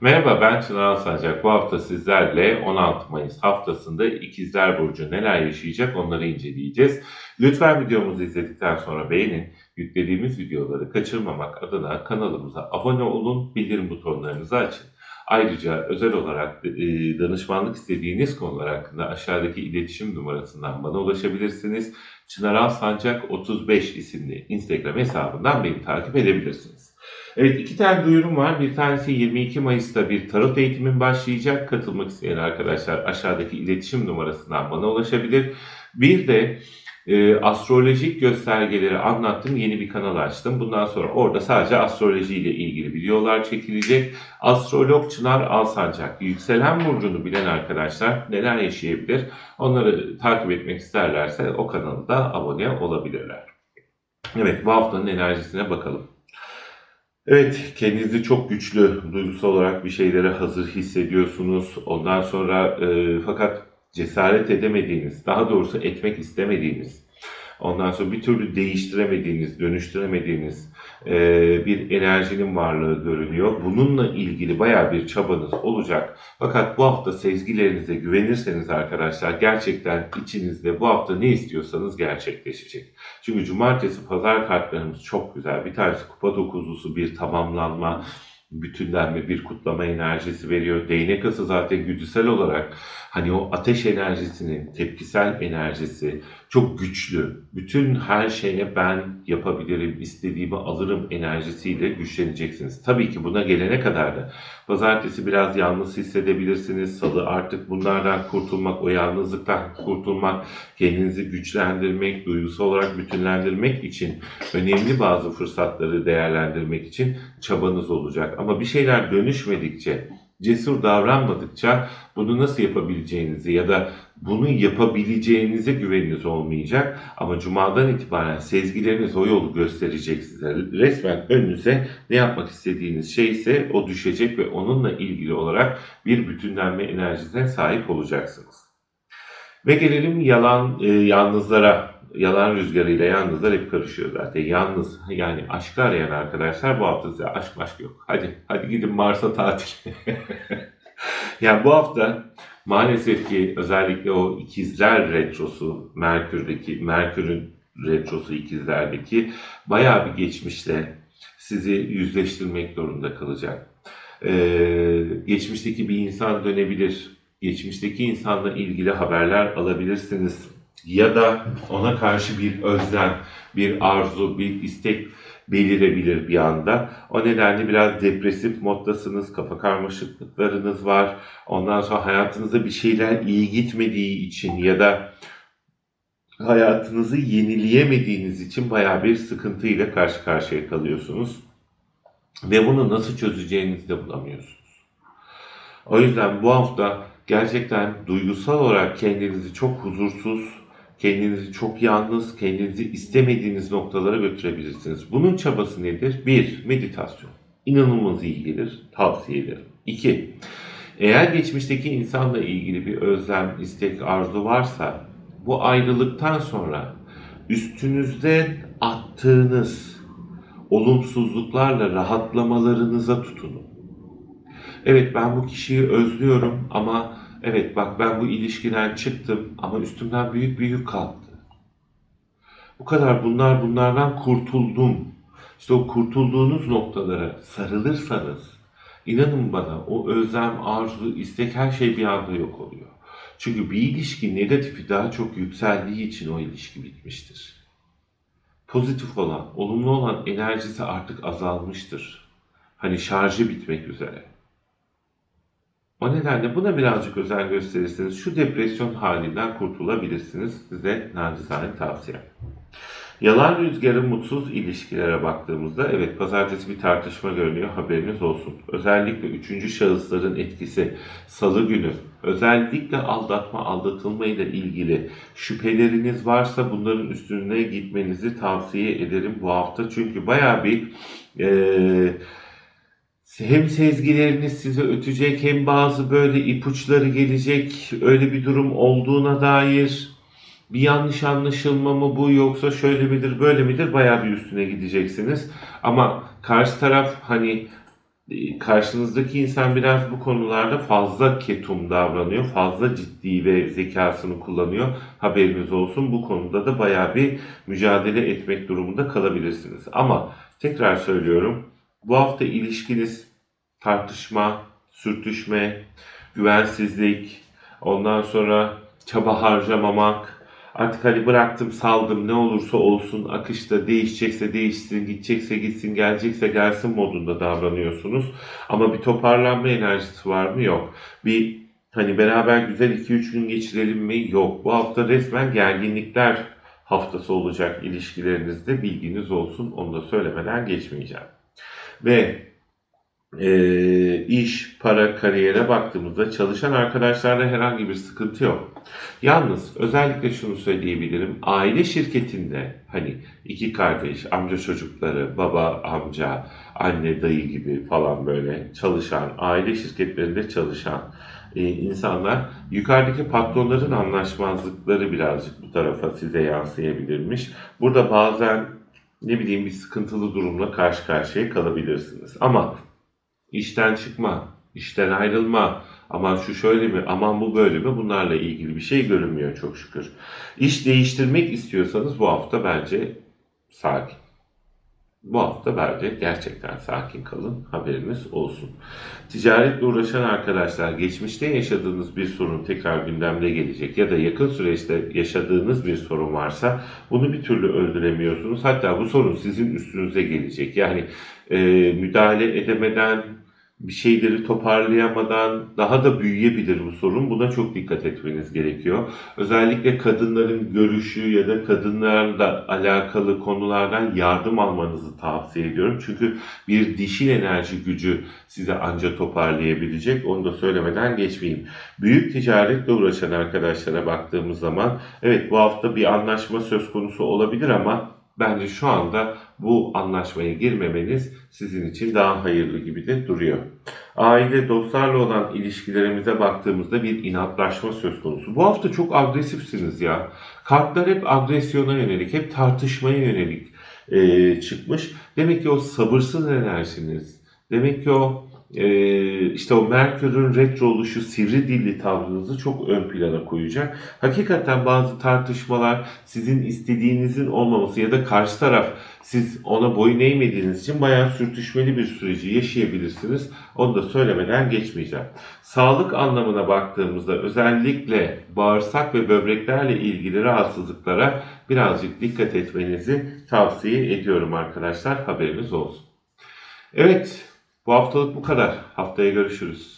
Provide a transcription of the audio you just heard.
Merhaba ben Çınar Alsancak. Bu hafta sizlerle 16 Mayıs haftasında İkizler Burcu neler yaşayacak onları inceleyeceğiz. Lütfen videomuzu izledikten sonra beğenin. Yüklediğimiz videoları kaçırmamak adına kanalımıza abone olun, bildirim butonlarınızı açın. Ayrıca özel olarak e, danışmanlık istediğiniz konular hakkında aşağıdaki iletişim numarasından bana ulaşabilirsiniz. Çınar Alsancak 35 isimli Instagram hesabından beni takip edebilirsiniz. Evet iki tane duyurum var. Bir tanesi 22 Mayıs'ta bir tarot eğitimim başlayacak. Katılmak isteyen arkadaşlar aşağıdaki iletişim numarasından bana ulaşabilir. Bir de e, astrolojik göstergeleri anlattığım yeni bir kanal açtım. Bundan sonra orada sadece astroloji ile ilgili videolar çekilecek. Astrolog Çınar Alsancak, yükselen burcunu bilen arkadaşlar neler yaşayabilir? Onları takip etmek isterlerse o kanalda abone olabilirler. Evet bu haftanın enerjisine bakalım. Evet, kendinizi çok güçlü, duygusal olarak bir şeylere hazır hissediyorsunuz. Ondan sonra e, fakat cesaret edemediğiniz, daha doğrusu etmek istemediğiniz, ondan sonra bir türlü değiştiremediğiniz, dönüştüremediğiniz e, bir enerjinin varlığı görünüyor. Bununla ilgili baya bir çabanız olacak. Fakat bu hafta sezgilerinize güvenirseniz arkadaşlar gerçekten içinizde bu hafta ne istiyorsanız gerçekleşecek. Çünkü cumartesi pazar kartlarımız çok güzel. Bir tanesi kupa dokuzlusu bir tamamlanma, bütünlenme, bir kutlama enerjisi veriyor. Değnek ası zaten güdüsel olarak hani o ateş enerjisinin tepkisel enerjisi çok güçlü. Bütün her şeye ben yapabilirim, istediğimi alırım enerjisiyle güçleneceksiniz. Tabii ki buna gelene kadar da pazartesi biraz yalnız hissedebilirsiniz. Salı artık bunlardan kurtulmak, o yalnızlıktan kurtulmak, kendinizi güçlendirmek, duygusal olarak bütünlendirmek için önemli bazı fırsatları değerlendirmek için çabanız olacak. Ama bir şeyler dönüşmedikçe, cesur davranmadıkça bunu nasıl yapabileceğinizi ya da bunu yapabileceğinize güveniniz olmayacak. Ama cumadan itibaren sezgileriniz o yolu gösterecek size. Resmen önünüze ne yapmak istediğiniz şey ise o düşecek ve onunla ilgili olarak bir bütünlenme enerjisine sahip olacaksınız. Ve gelelim yalan e, yalnızlara. Yalan rüzgarıyla yalnızlar hep karışıyor zaten. Yalnız yani aşkı arayan arkadaşlar bu hafta size aşk aşk yok. Hadi hadi gidin Mars'a tatil. yani bu hafta maalesef ki özellikle o ikizler retrosu Merkür'deki Merkür'ün retrosu ikizlerdeki bayağı bir geçmişle sizi yüzleştirmek zorunda kalacak. Ee, geçmişteki bir insan dönebilir. Geçmişteki insanla ilgili haberler alabilirsiniz. Ya da ona karşı bir özlem, bir arzu, bir istek belirebilir bir anda. O nedenle biraz depresif moddasınız, kafa karmaşıklıklarınız var. Ondan sonra hayatınızda bir şeyler iyi gitmediği için ya da hayatınızı yenileyemediğiniz için baya bir sıkıntıyla karşı karşıya kalıyorsunuz. Ve bunu nasıl çözeceğinizi de bulamıyorsunuz. O yüzden bu hafta gerçekten duygusal olarak kendinizi çok huzursuz, kendinizi çok yalnız, kendinizi istemediğiniz noktalara götürebilirsiniz. Bunun çabası nedir? Bir, meditasyon. İnanılmaz iyi gelir, tavsiye ederim. İki, eğer geçmişteki insanla ilgili bir özlem, istek, arzu varsa bu ayrılıktan sonra üstünüzde attığınız olumsuzluklarla rahatlamalarınıza tutunun. Evet ben bu kişiyi özlüyorum ama evet bak ben bu ilişkiden çıktım ama üstümden büyük bir yük kalktı. Bu kadar bunlar bunlardan kurtuldum. İşte o kurtulduğunuz noktalara sarılırsanız inanın bana o özlem, arzu, istek her şey bir anda yok oluyor. Çünkü bir ilişki negatifi daha çok yükseldiği için o ilişki bitmiştir. Pozitif olan, olumlu olan enerjisi artık azalmıştır. Hani şarjı bitmek üzere. O nedenle buna birazcık özen gösterirseniz şu depresyon halinden kurtulabilirsiniz. Size nacizane tavsiye. Yalan rüzgarı mutsuz ilişkilere baktığımızda evet pazartesi bir tartışma görünüyor haberiniz olsun. Özellikle üçüncü şahısların etkisi salı günü özellikle aldatma aldatılma ile ilgili şüpheleriniz varsa bunların üstüne gitmenizi tavsiye ederim bu hafta. Çünkü baya bir eee hem sezgileriniz size ötecek hem bazı böyle ipuçları gelecek. Öyle bir durum olduğuna dair bir yanlış anlaşılma mı bu yoksa şöyle midir böyle midir bayağı bir üstüne gideceksiniz. Ama karşı taraf hani e, karşınızdaki insan biraz bu konularda fazla ketum davranıyor, fazla ciddi ve zekasını kullanıyor. Haberiniz olsun. Bu konuda da bayağı bir mücadele etmek durumunda kalabilirsiniz. Ama tekrar söylüyorum, bu hafta ilişkiniz tartışma, sürtüşme, güvensizlik, ondan sonra çaba harcamamak, Artık hani bıraktım saldım ne olursa olsun akışta değişecekse değişsin, gidecekse gitsin, gelecekse gelsin modunda davranıyorsunuz. Ama bir toparlanma enerjisi var mı? Yok. Bir hani beraber güzel 2-3 gün geçirelim mi? Yok. Bu hafta resmen gerginlikler haftası olacak ilişkilerinizde bilginiz olsun. Onu da söylemeden geçmeyeceğim. Ve e, iş, para, kariyere baktığımızda çalışan arkadaşlarda herhangi bir sıkıntı yok. Yalnız özellikle şunu söyleyebilirim. Aile şirketinde hani iki kardeş, amca çocukları, baba, amca, anne, dayı gibi falan böyle çalışan, aile şirketlerinde çalışan e, insanlar yukarıdaki patronların anlaşmazlıkları birazcık bu tarafa size yansıyabilirmiş. Burada bazen ne bileyim bir sıkıntılı durumla karşı karşıya kalabilirsiniz. Ama işten çıkma, işten ayrılma, aman şu şöyle mi, aman bu böyle mi bunlarla ilgili bir şey görünmüyor çok şükür. İş değiştirmek istiyorsanız bu hafta bence sakin. Bu hafta bence gerçekten sakin kalın haberiniz olsun. Ticaretle uğraşan arkadaşlar geçmişte yaşadığınız bir sorun tekrar gündemde gelecek ya da yakın süreçte yaşadığınız bir sorun varsa bunu bir türlü öldüremiyorsunuz. Hatta bu sorun sizin üstünüze gelecek. Yani e, müdahale edemeden bir şeyleri toparlayamadan daha da büyüyebilir bu sorun. Buna çok dikkat etmeniz gerekiyor. Özellikle kadınların görüşü ya da kadınlarla alakalı konulardan yardım almanızı tavsiye ediyorum. Çünkü bir dişil enerji gücü size anca toparlayabilecek. Onu da söylemeden geçmeyeyim. Büyük ticaretle uğraşan arkadaşlara baktığımız zaman evet bu hafta bir anlaşma söz konusu olabilir ama Bence şu anda bu anlaşmaya girmemeniz sizin için daha hayırlı gibi de duruyor. Aile, dostlarla olan ilişkilerimize baktığımızda bir inatlaşma söz konusu. Bu hafta çok agresifsiniz ya. Kartlar hep agresyona yönelik, hep tartışmaya yönelik e, çıkmış. Demek ki o sabırsız enerjiniz, demek ki o e, işte o Merkür'ün retro oluşu sivri dilli tavrınızı çok ön plana koyacak. Hakikaten bazı tartışmalar sizin istediğinizin olmaması ya da karşı taraf siz ona boyun eğmediğiniz için bayağı sürtüşmeli bir süreci yaşayabilirsiniz. Onu da söylemeden geçmeyeceğim. Sağlık anlamına baktığımızda özellikle bağırsak ve böbreklerle ilgili rahatsızlıklara birazcık dikkat etmenizi tavsiye ediyorum arkadaşlar. Haberiniz olsun. Evet, bu haftalık bu kadar. Haftaya görüşürüz.